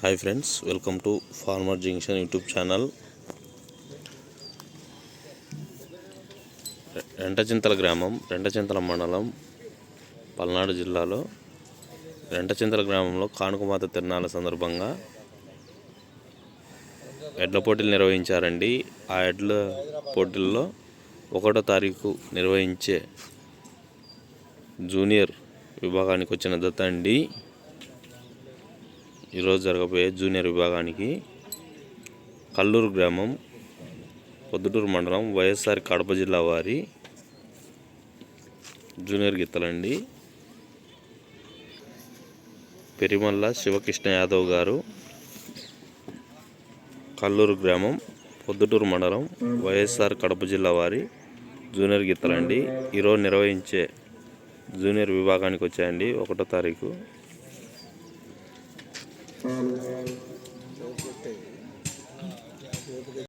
Hi friends welcome to farmer junction YouTube channel. Rentachintala గ్రామం రెంటచింతల మండలం పల్నాడు జిల్లాలో. రెంటచింతల గ్రామంలో కానుకమాత తిరణాల సందర్భంగా ఎడ్ల పోటీలు నిర్వహించారండి. ఆ ఎడ్ల పోటీల్లో ఒకటో తారీఖు నిర్వహించే జూనియర్ విభాగానికి వచ్చిన దత్త అండి. ఈరోజు జరగబోయే జూనియర్ విభాగానికి కల్లూరు గ్రామం పొద్దుటూరు మండలం వైఎస్ఆర్ కడప జిల్లా వారి జూనియర్ గీతలండి. పెరిమల్ల శివకృష్ణ యాదవ్ గారు కల్లూరు గ్రామం పొద్దుటూరు మండలం వైఎస్ఆర్ కడప జిల్లా వారి జూనియర్ గీతలండి. ఈరోజు నిర్వహించే జూనియర్ విభాగానికి వచ్చాయండి ఒకటో తారీఖు. And. Um,